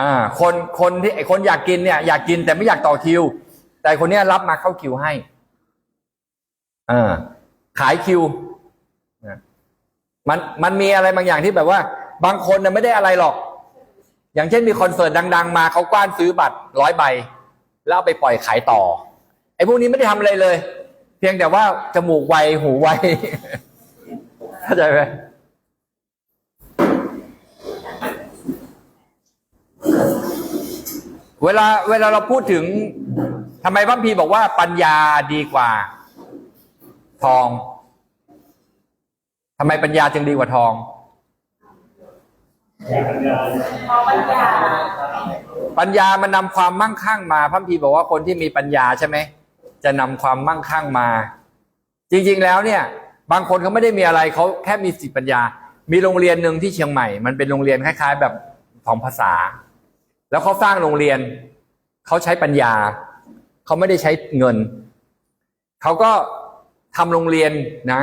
อ่าคนคนที่ไอคนอยากกินเนี่ยอยากกินแต่ไม่อยากต่อคิว แต่คนเนี้ยรับมาเข้าคิวให้อ่าขายคิวมันมันมีอะไรบางอย่างที่แบบว่า บางคนน่ะไม่ได้อะไรหรอก อย่างเช่นมีคอนเสิร์ตดัง ๆ มาเขากว้านซื้อบัตรร้อยใบ แล้วไปปล่อยขายต่อ ไอ้พวกนี้ไม่ได้ทำอะไรเลย เพียงแต่ว่าจมูกไวหูไวเข้าใจไหม เวลาเวลาเราพูดถึงทำไมพระพีบอกว่าปัญญาดีกว่า ทองทำไมปัญญาจึงดีกว่าทองปัญญามันนำความมั่งคั่งมาพระพีบอกว่าคนที่มีปัญญาใช่ไหมจะนำความมั่งคั่งมา จริง ๆ แล้วเนี่ย บางคนเขาไม่ได้มีอะไรเขาแค่มีสติปัญญา มีโรงเรียนหนึ่งที่เชียงใหม่ มันเป็นโรงเรียนคล้าย ๆ แบบสองภาษา แล้วเขาสร้างโรงเรียน เขาใช้ปัญญา เขาไม่ได้ใช้เงิน เขาก็ทำโรงเรียนนะ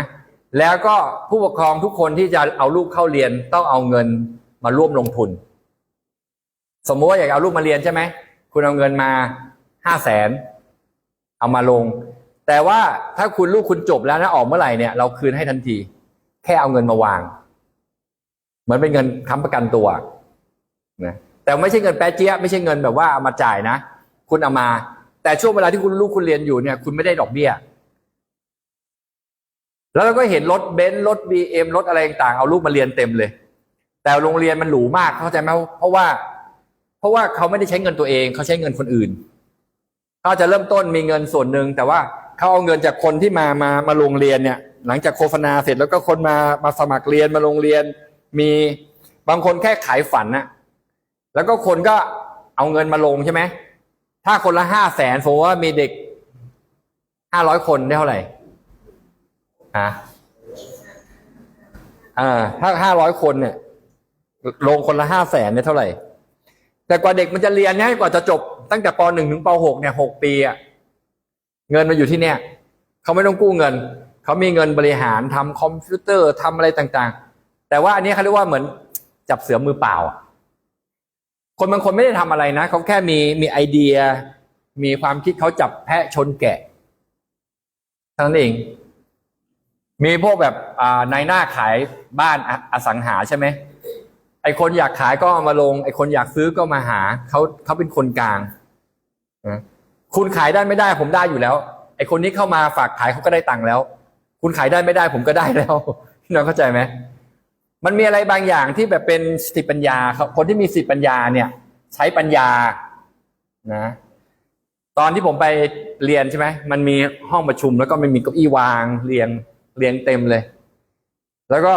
แล้วก็ผู้ปกครองทุกคนที่จะเอาลูกเข้าเรียนต้องเอาเงินมาร่วมลงทุน สมมติว่าอยากเอาลูกมาเรียนใช่ไหม คุณเอาเงินมาห้าแสนเอามาลง แต่ว่าถ้าคุณลูกคุณจบแล้วนะออกเมื่อไหร่เนี่ยเราคืนให้ทันที แค่เอาเงินมาวาง เหมือนเป็นเงินค้ำประกันตัวนะ แต่ไม่ใช่เงินแป๊ะเจี๊ยะไม่ใช่เงินแบบว่าเอามาจ่ายนะ คุณเอามา แต่ช่วงเวลาที่คุณลูกคุณเรียนอยู่เนี่ย คุณไม่ได้ดอกเบี้ย แล้วเราก็เห็นรถเบนซ์รถบีเอ็มรถอะไรต่างๆเอาลูกมาเรียนเต็มเลย แต่โรงเรียนมันหรูมากเข้าใจไหมเพราะว่า เพราะว่าเขาไม่ได้ใช้เงินตัวเอง เขาใช้เงินคนอื่นเขาจจะเริ่มต้นมีเงินส่วนหนึ่งแต่ว่าเขาเอาเงินจากคนที่มามามาโรงเรียนเนี่ย หลังจากโฆษณาเสร็จแล้วก็คนมามาสมัครเรียนมาโรงเรียน มีบางคนแค่ขายฝันนะ แล้วก็คนก็เอาเงินมาลงใช่ไหม ถ้าคนละห้าแสนสมว่ามีเด็กห้าร้อยคนได้เท่าไหร่ฮะอ่า ถ้าห้าร้อยคนเนี่ย ลงคนละห้าแสนเนี่ยเท่าไหร่ แต่กว่าเด็กมันจะเรียนเนี่ยกว่าจะจบตั้งแต่ปหนึ่งถึงปหกเนี่ยหกปีอะเงินมันอยู่ที่เนี่ยเขาไม่ต้องกู้เงิน เขามีเงินบริหารทำคอมพิวเตอร์ทำอะไรต่างๆ แต่ว่าอันนี้เขาเรียกว่าเหมือนจับเสือมือเปล่า คนบางคนไม่ได้ทำอะไรนะเขาแค่มีมีไอเดีย มีความคิดเขาจับแพะชนแกะเท่านั้นเอง มีพวกแบบนายหน้าขายบ้านออสังหาใช่ไหมไอคนอยากขายก็ามาลง ไอคนอยากซื้อก็มาหาเขาเขาเป็นคนกลางคุณขายได้ไม่ได้ ผมได้อยู่แล้ว ไอคนนี้เข้ามาฝากขายเขาก็ได้ตังค์แล้ว คุณขายได้ไม่ได้ผมก็ได้แล้วพี่น้องเข้าใจไหม มันมีอะไรบางอย่างที่แบบเป็นสติปัญญาครับคนที่มีสติปัญญาเนี่ย ใช้ปัญญานะตอนที่ผมไปเรียนใช่ไหมมันมีห้องประชุมแล้วก็มันมีเก้าอี้วางเรียงเรียงเต็มเลย แล้วก็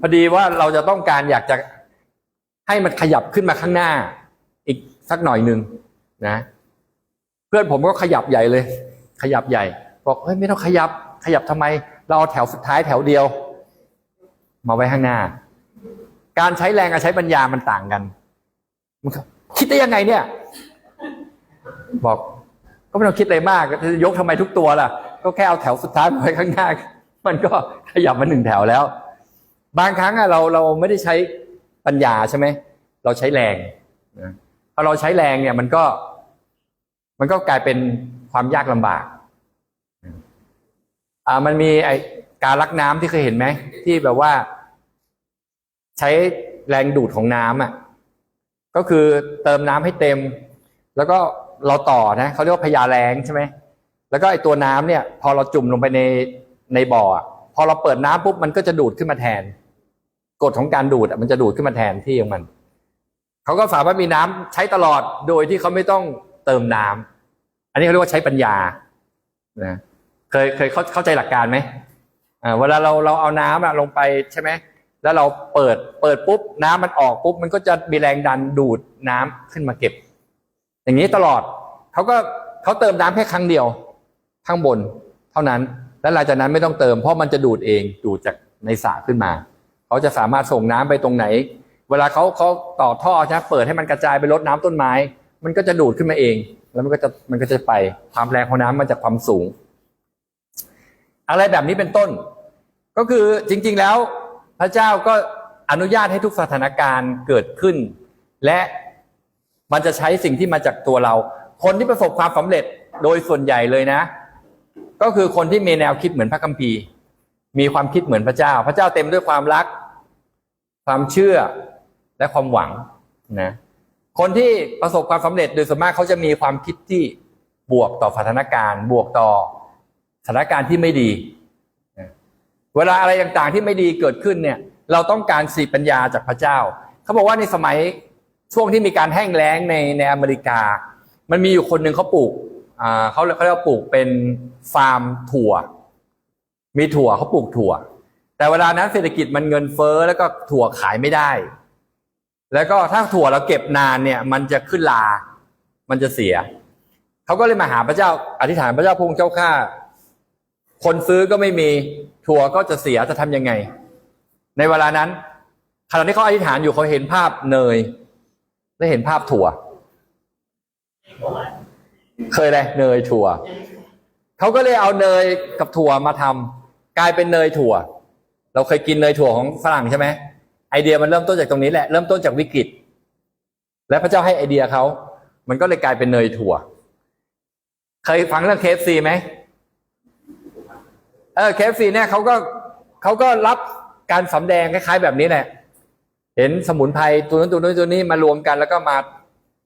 พอดีว่าเราจะต้องการอยากจะให้มันขยับขึ้นมาข้างหน้า อีกสักหน่อยหนึ่งนะ เพื่อนผมก็ขยับใหญ่เลย ขยับใหญ่ บอกเฮ้ยไม่ต้องขยับ ขยับทำไม เราเอาแถวสุดท้ายแถวเดียว มาไว้ข้างหน้า การใช้แรงกับใช้ปัญญามันต่างกันคิดได้ยังไงเนี่ย บอก ก็ไม่ต้องคิดอะไรมากจะยกทำไมทุกตัวล่ะ ก็แค่เอาแถวสุดท้ายมาไว้ข้างหน้า มันก็ขยับมาหนึ่งแถวแล้ว บางครั้งอะเราเราไม่ได้ใช้ปัญญาใช่ไหมเราใช้แรงนะพอเราใช้แรงเนี่ย มันก็ มันก็กลายเป็นความยากลำบากอ่ามันมีไอการลักน้ำที่เคยเห็นไหมที่แบบว่า ใช้แรงดูดของน้ำอะก็คือเติมน้ำให้เต็ม แล้วก็เราต่อนะเขาเรียกว่าพยาแรงใช่ไหมแล้วก็ไอตัวน้ำเนี่ย พอเราจุ่มลงไปในในบ่อพอเราเปิดน้ำปุ๊บมันก็จะดูดขึ้นมาแทนกฎของการดูดอะมันจะดูดขึ้นมาแทนที่ของมันเขาก็สามารถมีน้ำใช้ตลอดโดยที่เขาไม่ต้องเติมน้ำอันนี้เขาเรียกว่าใช้ปัญญานะเคยเคยเข้าเข้าใจหลักการไหมอ่าเวลาเราเราเอาน้ำอะลงไปใช่ไหม แล้วเราเปิดเปิดปุ๊บน้ำมันออกปุ๊บมันก็จะมีแรงดันดูดน้ำขึ้นมาเก็บ อย่างนี้ตลอดเขาก็เขาเติมน้ำแค่ครั้งเดียว ข้างบนเท่านั้น แล้วหลังจากนั้นไม่ต้องเติมเพราะมันจะดูดเองดูดจากในสระขึ้นมาเขาจะสามารถส่งน้ำไปตรงไหน เวลาเขาเขาต่อท่อใช่ไหมเปิดให้มันกระจายไปลดน้ำต้นไม้ มันก็จะดูดขึ้นมาเอง แล้วมันก็จะมันก็จะไปความแรงของน้ำมาจากความสูง อะไรแบบนี้เป็นต้น ก็คือจริง ๆแล้ว ระเจ้าก็อนุญาตให้ทุกสถานการณ์เกิดขึ้น และมันจะใช้สิ่งที่มาจากตัวเรา คนที่ประสบความสำเร็จโดยส่วนใหญ่เลยนะ ก็คือคนที่มีแนวคิดเหมือนพระคัมภีร์ มีความคิดเหมือนพระเจ้า พระเจ้าเต็มด้วยความรัก ความเชื่อและความหวังนะคนที่ประสบความสำเร็จโดยส่วนมากเขาจะมีความคิดที่บวกต่อสถานการณ์ บวกต่อสถานการณ์ที่ไม่ดี เวลาอะไรต่างๆ ที่ไม่ดีเกิดขึ้นเนี่ย เราต้องการสติปัญญาจากพระเจ้า เขาบอกว่าในสมัยช่วงที่มีการแห้งแล้งในในอเมริกา มันมีอยู่คนหนึ่งเขาปลูกอ่าเขาเขาเรียกว่าปลูกเป็นฟาร์มถั่ว มีถั่วเขาปลูกถั่ว แต่เวลานั้นเศรษฐกิจมันเงินเฟ้อแล้วก็ถั่วขายไม่ได้ แล้วก็ถ้าถั่วเราเก็บนานเนี่ย มันจะขึ้นลา มันจะเสีย เขาก็เลยมาหาพระเจ้า อธิษฐานพระเจ้าพงเจ้าข้า คนซื้อก็ไม่มีถั่วก็จะเสียจะทำยังไง ในเวลานั้นขณะที่เขาอธิษฐานอยู่เขาเห็นภาพเนยได้เห็นภาพถั่ว เคยเลยเนยถั่วเขาก็เลยเอาเนยกับถั่วมาทำกลายเป็นเนยถั่ว เราเคยกินเนยถั่วของฝรั่งใช่ไหมไอเดียมันเริ่มต้นจากตรงนี้แหละเริ่มต้นจากวิกฤต และพระเจ้าให้ไอเดียเขามันก็เลยกลายเป็นเนยถั่ว เคยฟังเรื่องเคฟซีไหม เออเคฟซีเนี่ยเขาก็เขาก็รับการสำแดงคล้ายๆแบบนี้แหละเห็นสมุนไพรตัวนั้นตัวนู้นตัวนี้มารวมกันแล้วก็มา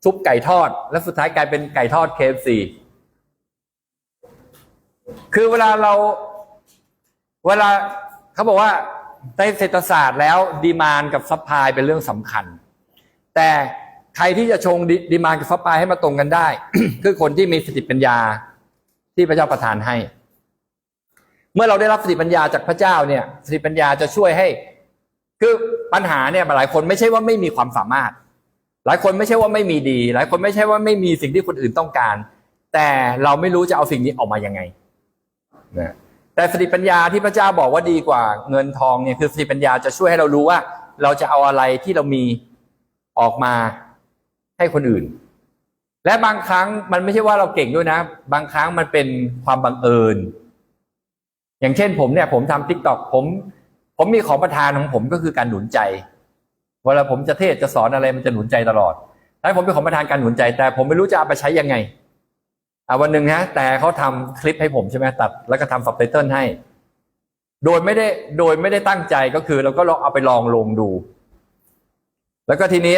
ชุบไก่ทอด แล้วสุดท้ายกลายเป็นไก่ทอดเคฟซีคือเวลาเราเวลาเขาบอกว่าในเศรษฐศาสตร์แล้วดีมานกับซัพพลายเป็นเรื่องสำคัญ แต่ใครที่จะชงดีมานกับซัพพลายให้มาตรงกันได้ คือคนที่มีสติปัญญาที่พระเจ้าประทานให้ มื่อเราได้รับสติปัญญาจากพระเจ้าเนี่ยสติปัญญาจะช่วยให้ คือปัญหาเนี่ยหลายคนไม่ใช่ว่าไม่มีความสามารถ หลายคนไม่ใช่ว่าไม่มีดี หลายคนไม่ใช่ว่าไม่มีสิ่งที่คนอื่นต้องการ แต่เราไม่รู้จะเอาสิ่งนี้ออกมายังไงนะแต่สติปัญญาที่พระเจ้าบอกว่าดีกว่าเงินทองเนี่ยคือสติปัญญาจะช่วยให้เรารู้ว่า เราจะเอาอะไรที่เรามีออกมาให้คนอื่น และบางครั้งมันไม่ใช่ว่าเราเก่งด้วยนะ บางครั้งมันเป็นความบังเอิญ อย่างเช่นผมเนี่ย ผมทำทิกตอกผม ผมมีของประทานของผมก็คือการหนุนใจ เวลาผมจะเทศจะสอนอะไรมันจะหนุนใจตลอดแล้วผมเป็นของประทานการหนุนใจ แต่ผมไม่รู้จะเอาไปใช้ยังไงอะวันหนึ่งฮะ แต่เขาทำคลิปให้ผมใช่ไหมตัด แล้วก็ทำซับไตเติลให้ โดยไม่ได้โดยไม่ได้ตั้งใจก็คือ เราก็ลองเอาไปลองลงดู แล้วก็ทีนี้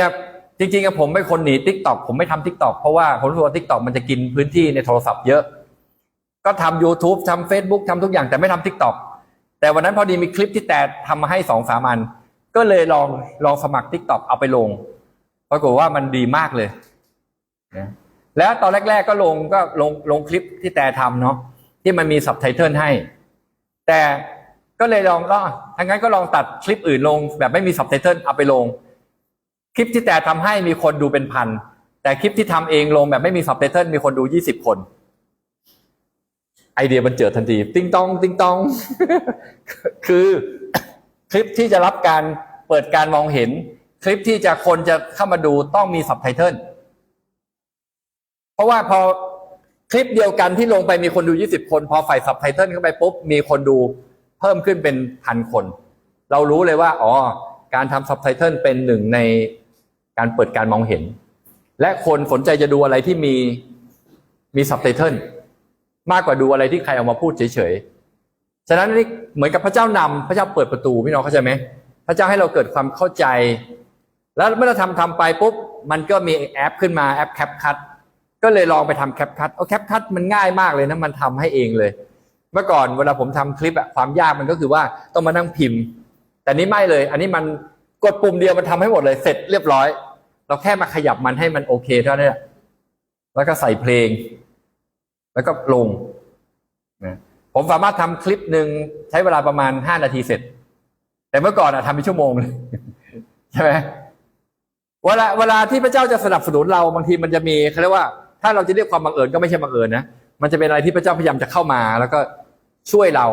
จริงๆผมไม่คนหนีทิกตอกผมไม่ทำทิกตอกเพราะว่าผมรู้ว่าทิกตอกมันจะกินพื้นที่ในโทรศัพท์เยอะ ก็ทำ YouTube ทำ Facebook ทำทุกอย่างแต่ไม่ทำทิกตอกแต่วันนั้นพอดีมีคลิปที่แต่ทำมาให้สองสามอัน ก็เลยลองลองสมัครทิกตอกเอาไปลงปรากฏว่ามันดีมากเลยนะแล้วตอนแรก ๆ ก็ลงก็ลงลงคลิปที่แต่ทำเนาะที่มันมีซับไตเติลให้ แต่ก็เลยลองก็ทั้งนั้นก็ลองตัดคลิปอื่นลง แบบไม่มีซับไตเติลเอาไปลง คลิปที่แต่ทำให้มีคนดูเป็นพัน แต่คลิปที่ทำเองลงแบบไม่มีซับไตเติลมีคนดูยี่สิบคน ไอเดียมันเจิดทันที ติ้งตอง ติ้งตอง คือคลิปที่จะรับการเปิดการมองเห็น คลิปที่จะคนจะเข้ามาดูต้องมีซับไตเติลเพราะว่าพอคลิปเดียวกันที่ลงไปมีคนดู 20 คน พอใส่ซับไตเติลเข้าไปปุ๊บ มีคนดูเพิ่มขึ้นเป็นพันคน เรารู้เลยว่า อ๋อ การทำซับไตเติลเป็นหนึ่งในการเปิดการมองเห็น และคนสนใจจะดูอะไรที่มีมีซับไตเติล มากกว่าดูอะไรที่ใครเอามาพูดเฉยๆ ฉะนั้นนี่เหมือนกับพระเจ้านำพระเจ้าเปิดประตูพี่น้องเข้าใจไหมพระเจ้าให้เราเกิดความเข้าใจ แล้วเมื่อเราทำทำไปปุ๊บมันก็มีแอปขึ้นมาแอปแคปคัทก็เลยลองไปทำแคปคัทเอาแคปคัทมันง่ายมากเลยนะมันทำให้เองเลย เมื่อก่อนเวลาผมทำคลิปอะความยากมันก็คือว่าต้องมานั่งพิมพ์ แต่นี้ไม่เลย อันนี้มันกดปุ่มเดียวมันทำให้หมดเลยเสร็จเรียบร้อย เราแค่มาขยับมันให้มันโอเคเท่านั้นแล้วก็ใส่เพลง แล้วก็ลงนะผมสามารถทำคลิปหนึ่งใช้เวลาประมาณห้านาทีเสร็จ แต่เมื่อก่อนอะทำเป็นชั่วโมงเลยใช่ไหมเวลาเวลาที่พระเจ้าจะสนับสนุนเราบางทีมันจะมีเขาเรียกว่า ถ้าเราจะเรียกความบังเอิญก็ไม่ใช่บังเอิญนะมันจะเป็นอะไรที่พระเจ้าพยายามจะเข้ามา แล้วก็ช่วยเรา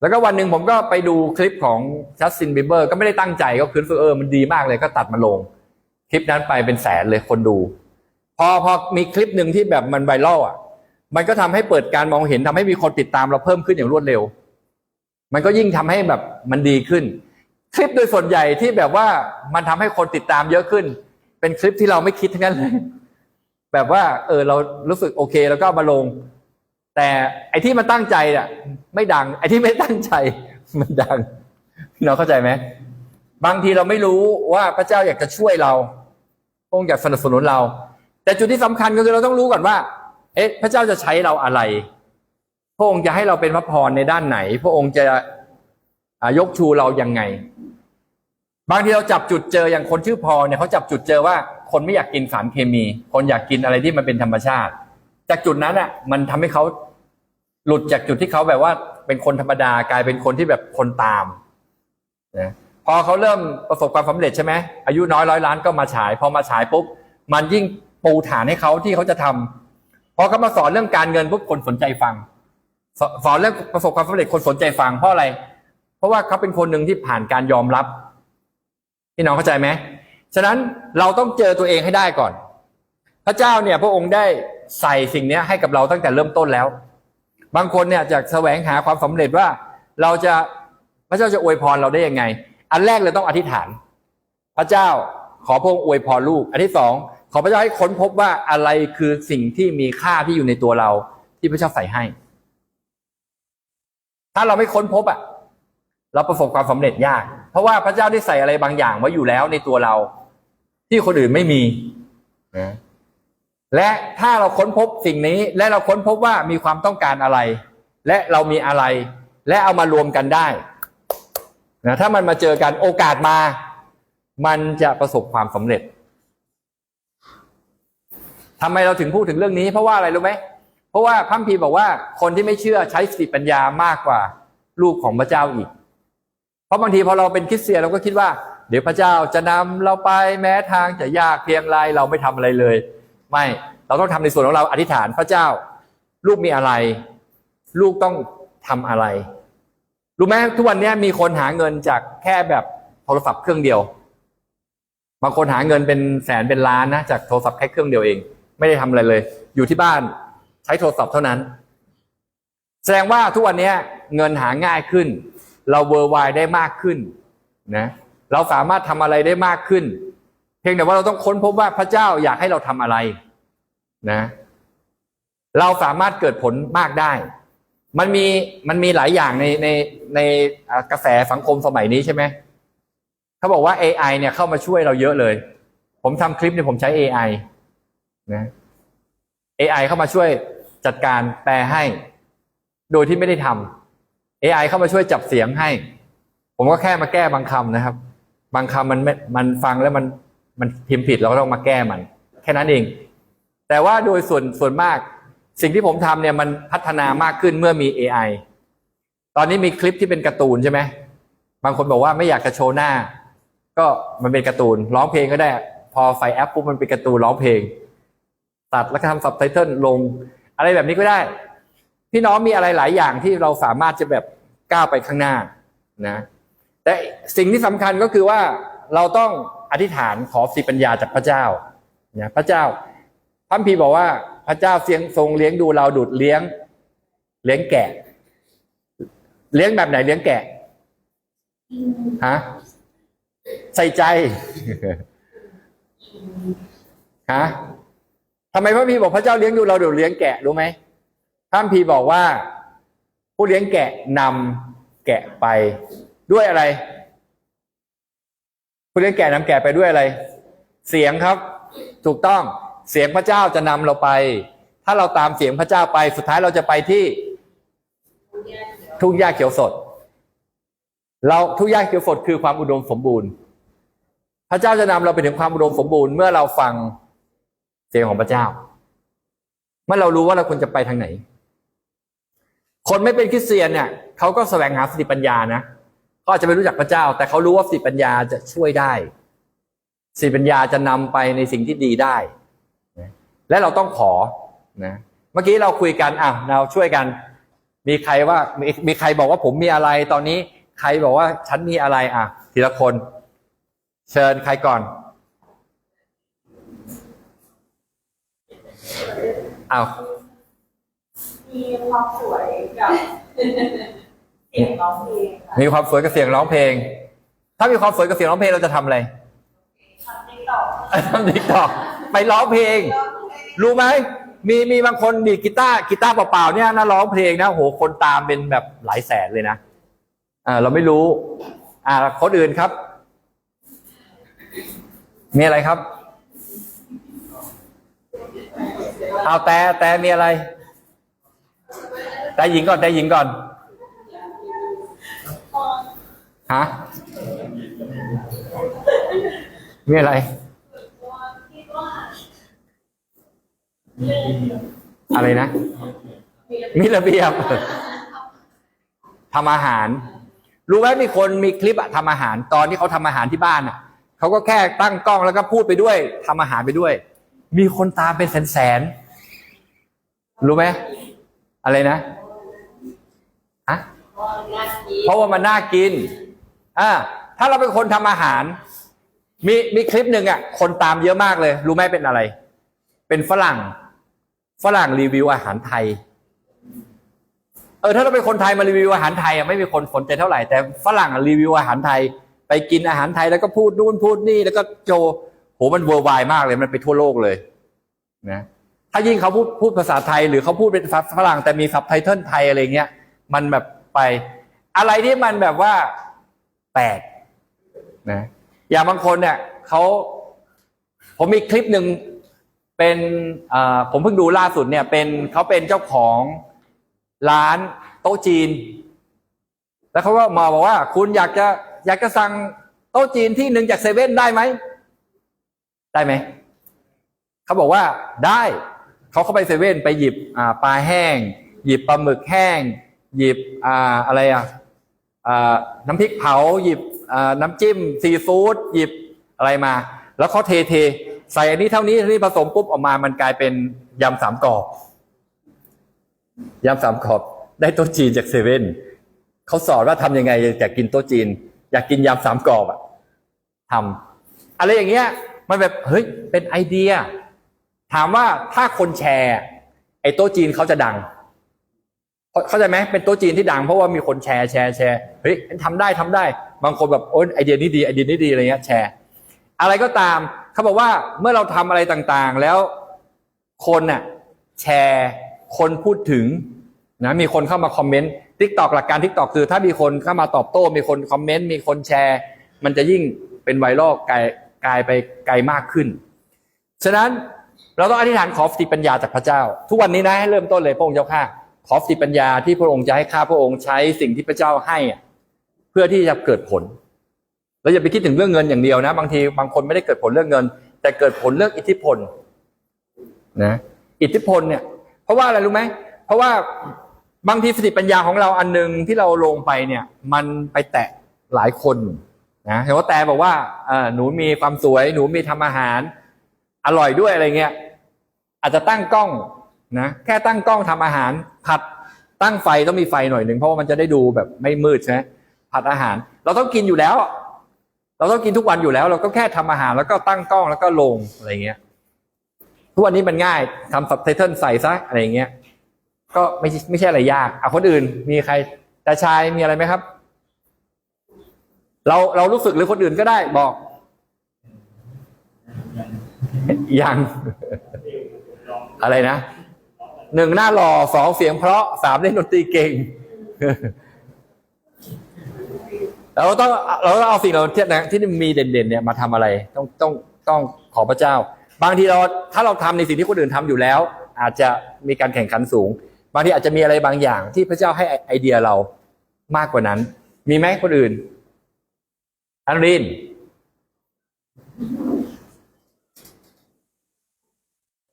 แล้วก็วันหนึ่งผมก็ไปดูคลิปของจัสตินบีเบอร์ก็ไม่ได้ตั้งใจก็คือเออมันดีมากเลยก็ตัดมาลง คลิปนั้นไปเป็นแสนเลยคนดู พอพอมีคลิปหนึ่งที่แบบมันไวรัลอะ มันก็ทำให้เปิดการมองเห็นทำให้มีคนติดตามเราเพิ่มขึ้นอย่างรวดเร็ว มันก็ยิ่งทำให้แบบมันดีขึ้น คลิปโดยส่วนใหญ่ที่แบบว่ามันทำให้คนติดตามเยอะขึ้น เป็นคลิปที่เราไม่คิดทั้งนั้นเลย แบบว่า เออเรารู้สึกโอเค แล้วก็มาลง แต่ไอ้ที่มันตั้งใจอะไม่ดัง ไอ้ที่ไม่ตั้งใจ มันดังเราเข้าใจไหมบางทีเราไม่รู้ว่าพระเจ้าอยากจะช่วยเราพระองค์อยากสนับสนุนเรา แต่จุดที่สำคัญก็คือเราต้องรู้ก่อนว่า เอ๊ะ พระเจ้าจะใช้เราอะไร พระองค์จะให้เราเป็นพระพรในด้านไหน พระองค์จะยกชูเรายังไง บางทีเราจับจุดเจออย่างคนชื่อพอลเนี่ยเขาจับจุดเจอว่าคนไม่อยากกินสารเคมี คนอยากกินอะไรที่มันเป็นธรรมชาติ จากจุดนั้นอะ มันทำให้เขาหลุดจากจุดที่เขาแบบว่าเป็นคนธรรมดากลายเป็นคนที่แบบคนตามนะพอเขาเริ่มประสบความสำเร็จใช่ไหมอายุน้อยร้อยล้านก็มาฉาย พอมาฉายปุ๊บมันยิ่ง ปูฐานให้เขาที่เขาจะทำพอเขามาสอนเรื่องการเงินปุ๊บคนสนใจฟังสสอนเรื่องประสบความสำเร็จคนสนใจฟังเพราะอะไร เพราะว่าเขาเป็นคนหนึ่งที่ผ่านการยอมรับพี่น้องเข้าใจไหมฉะนั้นเราต้องเจอตัวเองให้ได้ก่อน พระเจ้าเนี่ยพระองค์ได้ใส่สิ่งนี้ให้กับเราตั้งแต่เริ่มต้นแล้ว บางคนเนี่ยจากแสวงหาความสำเร็จว่าเราจะพระเจ้าจะอวยพรเราได้ยังไง อันแรกเลยต้องอธิษฐาน พระเจ้าขอพระองค์อวยพรลูก อันที่สอง ขอพระเจ้าให้ค้นพบว่าอะไรคือสิ่งที่มีค่าที่อยู่ในตัวเราที่พระเจ้าใส่ให้ ถ้าเราไม่ค้นพบอะ เราประสบความสำเร็จยาก เพราะว่าพระเจ้าได้ใส่อะไรบางอย่างไว้อยู่แล้วในตัวเรา ที่คนอื่นไม่มีนะและถ้าเราค้นพบสิ่งนี้ และเราค้นพบว่ามีความต้องการอะไร และเรามีอะไร และเอามารวมกันได้นะถ้ามันมาเจอกันโอกาสมา มันจะประสบความสำเร็จ ทำไมเราถึงพูดถึงเรื่องนี้ เพราะว่าอะไรรู้ไหมเพราะว่าพระคัมภีบอกว่าคนที่ไม่เชื่อใช้สติปัญญามากกว่าลูกของพระเจ้าอีก เพราะบางทีพอเราเป็นคริสเตียนเราก็คิดว่า เดี๋ยวพระเจ้าจะนำเราไปแม้ทางจะยากเพียงไรเราไม่ทำอะไรเลย ไม่เราต้องทำในส่วนของเราอธิษฐานพระเจ้า ลูกมีอะไร ลูกต้องทำอะไรรู้ไหมทุกวันนี้มีคนหาเงินจากแค่แบบโทรศัพท์เครื่องเดียว บางคนหาเงินเป็นแสนเป็นล้านนะจากโทรศัพท์แค่เครื่องเดียวเอง ไม่ได้ทำอะไรเลย อยู่ที่บ้านใช้โทรศัพท์เท่านั้น แสดงว่าทุกวันนี้เงินหาง่ายขึ้น เราเวอร์ไวได้มากขึ้นนะเราสามารถทำอะไรได้มากขึ้น เพียงแต่ว่าเราต้องค้นพบว่าพระเจ้าอยากให้เราทำอะไรนะ เราสามารถเกิดผลมากได้ มันมีมันมีหลายอย่างในในในกระแสสังคมสมัยนี้ใช่ไหมเขาบอกว่า AI เนี่ยเข้ามาช่วยเราเยอะเลย ผมทำคลิปเนี่ยผมใช้ AI นะ AI เข้ามาช่วยจัดการแปลให้ โดยที่ไม่ได้ทำ AI เข้ามาช่วยจับเสียงให้ ผมก็แค่มาแก้บางคำนะครับ บางคำมันมันฟังแล้วมันมันพิมพ์ผิดเราก็ต้องมาแก้มัน แค่นั้นเอง แต่ว่าโดยส่วนส่วนมาก สิ่งที่ผมทำเนี่ยมันพัฒนามากขึ้นเมื่อมี AI ตอนนี้มีคลิปที่เป็นการ์ตูนใช่ไหมบางคนบอกว่าไม่อยากจะโชว์หน้า ก็มันเป็นการ์ตูนร้องเพลงก็ได้ พอไฟแอปปุ๊บมันเป็นการ์ตูนร้องเพลง ตัดแล้วทำซับไตเติลลง อะไรแบบนี้ก็ได้ พี่น้องมีอะไรหลายอย่างที่เราสามารถจะแบบก้าวไปข้างหน้านะแต่สิ่งที่สำคัญก็คือว่าเราต้องอธิษฐานขอสิปัญญาจากพระเจ้านะพระเจ้าพระคัมภีร์บอกว่าพระเจ้าเสียงทรงเลี้ยงดูเราดุดเลี้ยง เลี้ยงแกะ เลี้ยงแบบไหนเลี้ยงแกะฮะใส่ใจฮะ ทำไมพระคัมภีบอกพระเจ้าเลี้ยงดูเราเดุดเลี้ยงแกะรู้ไหมพระคัมภีบอกว่า ผู้เลี้ยงแกะนำแกะไปด้วยอะไร ผู้เลี้ยงแกะนำแกะไปด้วยอะไร เสียงครับ ถูกต้องเสียงพระเจ้าจะนำเราไป ถ้าเราตามเสียงพระเจ้าไปสุดท้ายเราจะไปที่ ทุ่งหญ้าเขียวสด เราทุ่งหญ้าเขียวสดคือความอุดมสมบูรณ์ พระเจ้าจะนำเราไปถึงความอุดมสมบูรณ์เมื่อเราฟัง เสียงของพระเจ้า เมื่อเรารู้ว่าเราควรจะไปทางไหน คนไม่เป็นคริสเตียนเนี่ยเขาก็แสวงหาสติปัญญานะเขาอาจจะไม่รู้จักพระเจ้า แต่เขารู้ว่าสติปัญญาจะช่วยได้สติปัญญาจะนำไปในสิ่งที่ดีได้ และเราต้องขอนะเมื่อกี้เราคุยกันอะเราช่วยกัน มีใครว่ามีมีใครบอกว่าผมมีอะไรตอนนี้ ใครบอกว่าฉันมีอะไรอะทีละคน เชิญใครก่อน อ้าวมีความสวยกับเสียงร้องเพลงค่ะมีความสวยกับเสียงร้องเพลง ถ้ามีความสวยกับเสียงร้องเพลงเราจะทำอะไร ทำติ๊กต็อกทำติ๊กตอกไปร้องเพลง รู้ไหมมีมีบางคนดีดกีตาร์กีตาร์เปล่าๆเนี่ยนะร้องเพลงนะโหคนตามเป็นแบบหลายแสนเลยนะอ่าเราไม่รู้ อ่าคนอื่นครับ มีอะไรครับ เอาแต่แต่มีอะไร แต่หญิงก่อนแต่หญิงก่อนฮะมีอะไรอะไรนะ มีระเบียบทำอาหาร รู้ไหมมีคนมีคลิปอะทำอาหาร ตอนที่เขาทำอาหารที่บ้านอะเขาก็แค่ตั้งกล้องแล้วก็พูดไปด้วยทำอาหารไปด้วย มีคนตามเป็นแสนๆรู้ไหมอะไรนะฮะเพราะว่ามันน่ากินอ่าถ้าเราเป็นคนทำอาหาร มีมีคลิปหนึ่งอะคนตามเยอะมากเลย รู้ไหมเป็นอะไร เป็นฝรั่ง ฝรั่งรีวิวอาหารไทย เออถ้าเราเป็นคนไทยมารีวิวอาหารไทยอะไม่มีคนสนใจเท่าไหร่แต่ฝรั่งอะรีวิวอาหารไทย ไปกินอาหารไทยแล้วก็พูดนู่นพูดนี่แล้วก็โจ โหมันเวอร์ไวมากเลยมันไปทั่วโลกเลยนะถ้ายิ่งเขาพูดพูดภาษาไทย หรือเขาพูดเป็นฝรั่งแต่มีซับไตเติลไทยอะไรเงี้ย มันแบบไป อะไรที่มันแบบว่าแปลกนะอย่างบางคนเนี่ยเขาผมมีคลิปหนึ่งเป็นอ่อผมเพิ่งดูล่าสุดเนี่ย เป็นเขาเป็นเจ้าของร้านโต๊ะจีน แล้วเขาก็มาบอกว่า คุณอยากจะอยากจะสั่งโต๊ะจีนที่หนึ่งจากเซเว่นได้ไหม ได้ไหมเขาบอกว่าได้เขาเข้าไปเซเว่นไปหยิบปลาแห้ง หยิบปลาหมึกแห้ง หยิบออะไรอะอ่าน้ำพริกเผา หยิบน้ำจิ้มซีฟู้ดหยิบอะไรมา แล้วเขาเทเทใส่อันนี้เท่านี้ท่านี้ผสมปุ๊บออกมามันกลายเป็นยำสามกรอบยำสามขอบ ได้โต๊ะจีนจากเซเว่นเขาสอนว่าทำยังไงอยากกินโต๊ะจีน อยากกินยำสามกรอบอะทำอะไรอย่างเงี้ย มันแบบเฮ้ยเป็นไอเดีย ถามว่าถ้าคนแชร์ ไอ้โต๊ะจีนเขาจะดังเข้าเข้าใจไหมเป็นโต๊ะจีนที่ดังเพราะว่ามีคนแชร์แชร์แชร์เฮ้ยทำได้ทำได้ บางคนแบบโอ้ยไอเดียนี้ดีไอเดียนี้ดีอะไรเงี้ยแชร์ อะไรก็ตามเขาบอกว่าเมื่อเราทำอะไรต่างๆ แล้วคนน่ะแชร์คนพูดถึงนะมีคนเข้ามาคอมเมนต์ทิกตอกหลักการทิกตอกคือ ถ้ามีคนเข้ามาตอบโต้ มีคนคอมเมนต์มีคนแชร์ มันจะยิ่งเป็นไวรัลกลาย กลายไปไกลมากขึ้น ฉะนั้นเราต้องอธิษฐานขอสติปัญญาจากพระเจ้า ทุกวันนี้นะให้เริ่มต้นเลยพระองค์เจ้าข้าขอสติปัญญาที่พระองค์จะให้ข้าพระองค์ใช้สิ่งที่พระเจ้าให้เพื่อที่จะเกิดผลเราอย่าไปคิดถึงเรื่องเงินอย่างเดียวนะ บางทีบางคนไม่ได้เกิดผลเรื่องเงิน แต่เกิดผลเรื่องอิทธิพลนะอิทธิพลเนี่ย เพราะว่าอะไรรู้ไหมเพราะว่าบางทีสติปัญญาของเราอันหนึ่งที่เราลงไปเนี่ย มันไปแตะหลายคน นะเห็นว่าแต่บอกว่าเออหนูมีความสวย หนูมีทำอาหาร อร่อยด้วยอะไรเงี้ย อาจจะตั้งกล้องนะแค่ตั้งกล้องทำอาหาร ผัดตั้งไฟต้องมีไฟหน่อยหนึ่งเพราะว่ามันจะได้ดูแบบไม่มืดใช่ไหมผัดอาหาร เราต้องกินอยู่แล้ว เราต้องกินทุกวันอยู่แล้ว เราก็แค่ทำอาหารแล้วก็ตั้งกล้องแล้วก็ลงอะไรเงี้ยทุกวันนี้มันง่ายทำซับไตเติลใส่ซะอะไรเงี้ย ก็ไม่ไม่ใช่อะไรยากอะคนอื่นมีใครแต่ชายมีอะไรไหมครับ เราเรารู้สึกหรือคนอื่นก็ได้บอก ยัง อะไรนะหนึ่งหน้าหล่อสองเสียงเพราะสามเล่นดนตรีเก่งเราต้องเราต้องเอาสิ่งเราที่ที่มีเด่นๆเนี่ยมาทำอะไร ต้องต้องต้องขอพระเจ้า บางทีเราถ้าเราทำในสิ่งที่คนอื่นทำอยู่แล้ว อาจจะมีการแข่งขันสูง บางทีอาจจะมีอะไรบางอย่างที่พระเจ้าให้ไอเดียเรามากกว่านั้น มีไหมคนอื่น อันริน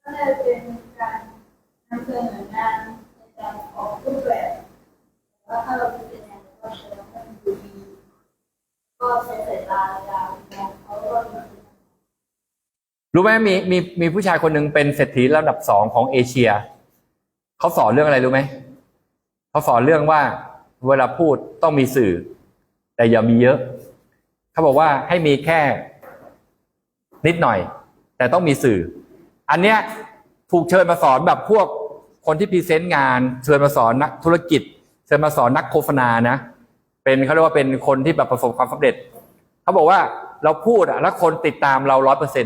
ก็เลยเป็นการนำเสนองานในการออกรูปแบบว่าถ้าเราเป็นงานก็แสดงว่ามันดูดีก็ใช้สายตายาวมองเขาก็มีรู้ไหมมีมีมีผู้ชายคนหนึ่งเป็นเศรษฐีระดับสองของเอเชียเขาสอนเรื่องอะไรรู้ไหมเขาสอนเรื่องว่าเวลาพูดต้องมีสื่อ แต่อย่ามีเยอะ เขาบอกว่าให้มีแค่นิดหน่อย แต่ต้องมีสื่อ อันเนี้ยถูกเชิญมาสอนแบบพวกคนที่พรีเซนต์งาน เชิญมาสอนนักธุรกิจ เชิญมาสอนนักโฆษณานะเป็นเขาเรียกว่าเป็นคนที่แบบประสบความสำเร็จเขาบอกว่าเราพูดอะแล้วคนติดตามเราร้อยเปอร์เซ็น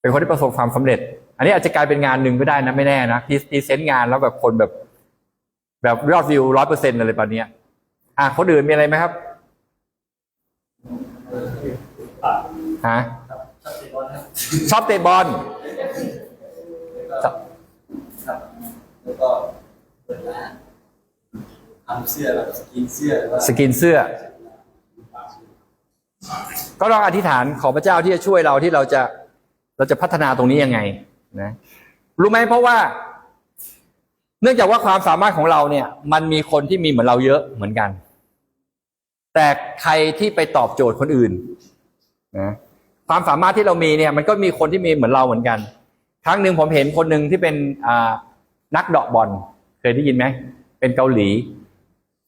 เป็นคนที่ประสบความสำเร็จ อันนี้อาจจะกลายเป็นงานหนึ่งก็ได้นะไม่แน่นะพรีเซนต์งานแล้วแบบคนแบบแบบยอดวิวร้อยเปอร์เซ็นต์อะไรแบบเนี้ยอะคนอื่นมีอะไรไหมครับ ฮะชอบเตะบอลครับครับแล้วก็เปิดร้านทำเสื้อแล้วก็สกินเสื้อแล้วก็สกินเสื้อ ก็ลองอธิษฐานขอพระเจ้าที่จะช่วยเราที่เราจะเราจะพัฒนาตรงนี้ยังไงนะรู้ไหมเพราะว่า เนื่องจากว่าความสามารถของเราเนี่ย มันมีคนที่มีเหมือนเราเยอะเหมือนกัน แต่ใครที่ไปตอบโจทย์คนอื่นนะความสามารถที่เรามีเนี่ยมันก็มีคนที่มีเหมือนเราเหมือนกัน ครั้งหนึ่งผมเห็นคนหนึ่งที่เป็นนักเดาะบอลเคยได้ยินไหมเป็นเกาหลี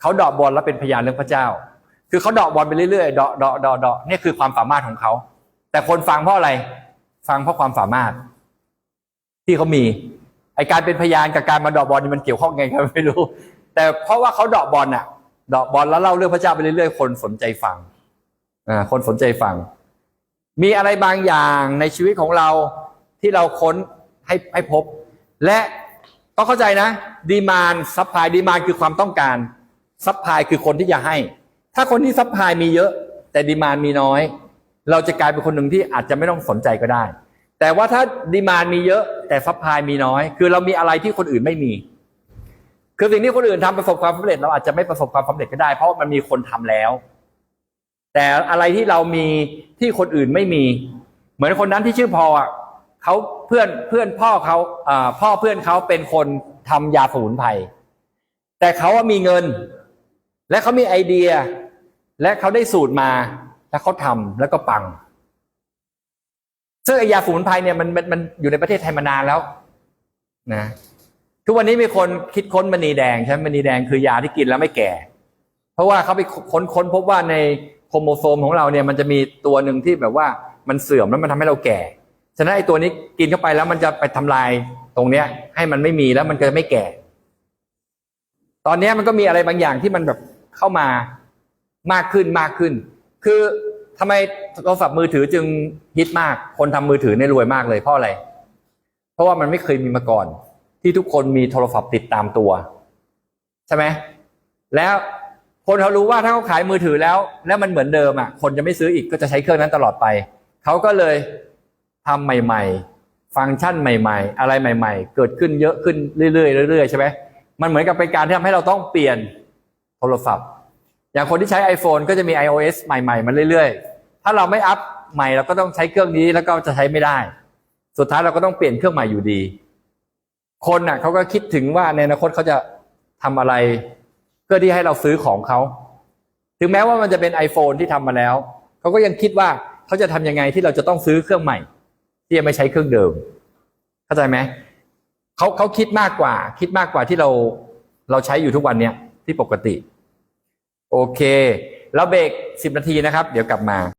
เขาเดาะบอลแล้วเป็นพยานเรื่องพระเจ้า คือเขาเดาะบอลไปเรื่อยๆเดาะเดาะเดาะเดาะนี่คือความสามารถของเขาแต่คนฟังเพราะอะไร ฟังเพราะความสามารถ ที่เขามีไอการเป็นพยานกับการมาเดาะบอลนี่มันเกี่ยวข้องไงก็ไม่รู้ แต่เพราะว่าเขาเดาะบอลน่ะเดาะบอลแล้วเล่าเรื่องพระเจ้าไปเรื่อยๆ คนสนใจฟังอ่าคนสนใจฟัง มีอะไรบางอย่างในชีวิตของเราที่เราค้นให้ให้พบ และต้องเข้าใจนะดีมานซัพพลายดีมานคือความต้องการซัพพลายคือคนที่จะให้ ถ้าคนที่ซัพพลายมีเยอะ แต่ดีมานมีน้อย เราจะกลายเป็นคนหนึ่งที่อาจจะไม่ต้องสนใจก็ได้ แต่ว่าถ้าดีมานมีเยอะ แต่ซัพพลายมีน้อย คือเรามีอะไรที่คนอื่นไม่มี คือสิ่งที่คนอื่นทำประสบความสำเร็จเราอาจจะไม่ประสบความสำเร็จก็ได้ เพราะมันมีคนทำแล้ว แต่อะไรที่เรามีที่คนอื่นไม่มี เหมือนคนนั้นที่ชื่อพออะเขาเพื่อนเพื่อนพ่อเขาอพ่อเพื่อนเขาเป็นคนทำยาสมุนไพรแต่เขาว่ามีเงิน และเขามีไอเดีย และเขาได้สูตรมา แล้วเขาทำแล้วก็ปังซึ่งไอยาสมุนไพรเนี่ยมันมันมันอยู่ในประเทศไทยมานานแล้ว นะ ทุกวันนี้มีคนคิดค้นมณีแดงใช่ไหมมณีแดงคือยาที่กินแล้วไม่แก่ เพราะว่าเขาไปค้นค้นพบว่าในโครโมโซมของเราเนี่ยมันจะมีตัวหนึ่งที่แบบว่ามันเสื่อมแล้วมันทำให้เราแก่ ฉะนั้นไอ้ตัวนี้กินเข้าไปแล้วมันจะไปทำลายตรงเนี้ย ให้มันไม่มีแล้วมันก็จะไม่แก่ ตอนเนี้ยมันก็มีอะไรบางอย่างที่มันแบบเข้ามามากขึ้นมากขึ้น คือทำไมโทรศัพท์มือถือจึงฮิตมาก คนทำมือถือเนี่ยรวยมากเลยเพราะอะไร เพราะว่ามันไม่เคยมีมาก่อน ที่ทุกคนมีโทรศัพท์ติดตามตัว ใช่ไหมแล้วคนเขารู้ว่าถ้าเขาขายมือถือแล้ว แล้วมันเหมือนเดิมอะ คนจะไม่ซื้ออีกก็จะใช้เครื่องนั้นตลอดไปเขาก็เลยทำใหม่ ๆ ฟังก์ชันใหม่ ๆ อะไรใหม่ ๆ เกิดขึ้นเยอะขึ้นเรื่อยๆเรื่อยๆใช่ไหมมันเหมือนกับเป็นการที่ทำให้เราต้องเปลี่ยนโทรศัพท์ อย่างคนที่ใช้ iPhone ก็จะมี iOS ใหม่ๆมาเรื่อยๆ ถ้าเราไม่อัพใหม่เราก็ต้องใช้เครื่องนี้แล้วก็จะใช้ไม่ได้ สุดท้ายเราก็ต้องเปลี่ยนเครื่องใหม่อยู่ดี คนน่ะเขาก็คิดถึงว่าในอนาคตเขาจะทำอะไร เพื่อที่ให้เราซื้อของเขา ถึงแม้ว่ามันจะเป็น iPhone ที่ทำมาแล้ว เขาก็ยังคิดว่าเขาจะทำยังไงที่เราจะต้องซื้อเครื่องใหม่ ที่จะไม่ใช้เครื่องเดิม เข้าใจไหมเขาเขาคิดมากกว่า คิดมากกว่าที่เราเราใช้อยู่ทุกวันเนี้ยที่ปกติ โอเค แล้วเบรกสิบนาทีนะครับ เดี๋ยวกลับมา